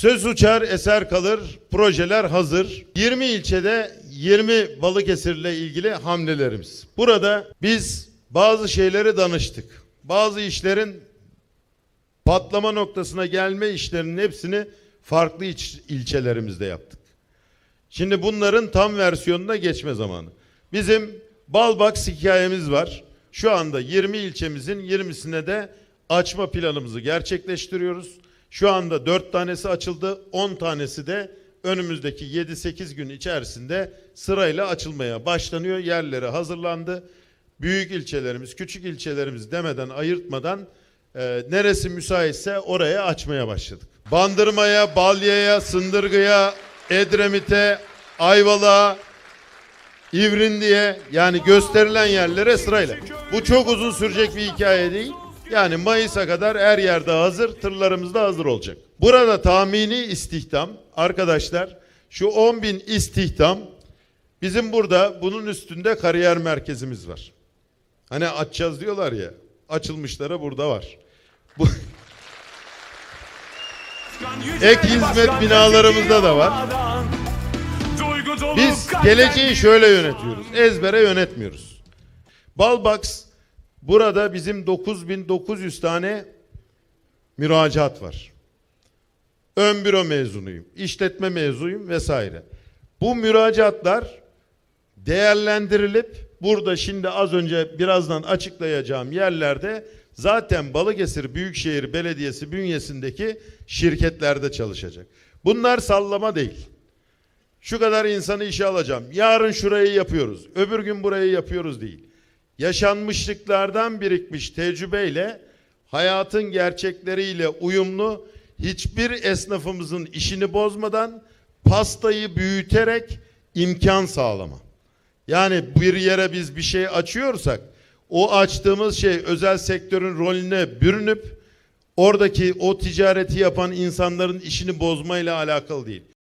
Söz uçar, eser kalır, projeler hazır. 20 ilçede 20 Balıkesir'le ilgili hamlelerimiz. Burada biz bazı şeyleri danıştık. Bazı işlerin patlama noktasına gelme işlerinin hepsini farklı ilçelerimizde yaptık. Şimdi bunların tam versiyonuna geçme zamanı. Bizim Balbox hikayemiz var. Şu anda 20 ilçemizin 20'sine de açma planımızı gerçekleştiriyoruz. Şu anda 4 tanesi açıldı, 10 tanesi de önümüzdeki 7-8 gün içerisinde sırayla açılmaya başlanıyor. Yerleri hazırlandı. Büyük ilçelerimiz, küçük ilçelerimiz demeden, ayırtmadan e, neresi müsaitse oraya açmaya başladık. Bandırmaya, Balya'ya, Sındırgı'ya, Edremit'e, Ayvalık'a, İvrindi'ye yani gösterilen yerlere sırayla. Bu çok uzun sürecek bir hikaye değil. Yani Mayıs'a kadar her yerde hazır, tırlarımız da hazır olacak. Burada tahmini istihdam arkadaşlar şu 10 bin istihdam bizim burada bunun üstünde kariyer merkezimiz var. Hani açacağız diyorlar ya açılmışlara burada var. Bu Ek hizmet binalarımızda da var. Biz geleceği şöyle yönetiyoruz. Ezbere yönetmiyoruz. Balbox burada bizim 9900 tane müracaat var. Ön büro mezunuyum, işletme mezunuyum vesaire. Bu müracaatlar değerlendirilip burada şimdi az önce birazdan açıklayacağım yerlerde zaten Balıkesir Büyükşehir Belediyesi bünyesindeki şirketlerde çalışacak. Bunlar sallama değil. Şu kadar insanı işe alacağım. Yarın şurayı yapıyoruz. Öbür gün burayı yapıyoruz değil. Yaşanmışlıklardan birikmiş tecrübeyle hayatın gerçekleriyle uyumlu hiçbir esnafımızın işini bozmadan pastayı büyüterek imkan sağlama. Yani bir yere biz bir şey açıyorsak o açtığımız şey özel sektörün rolüne bürünüp oradaki o ticareti yapan insanların işini bozmayla alakalı değil.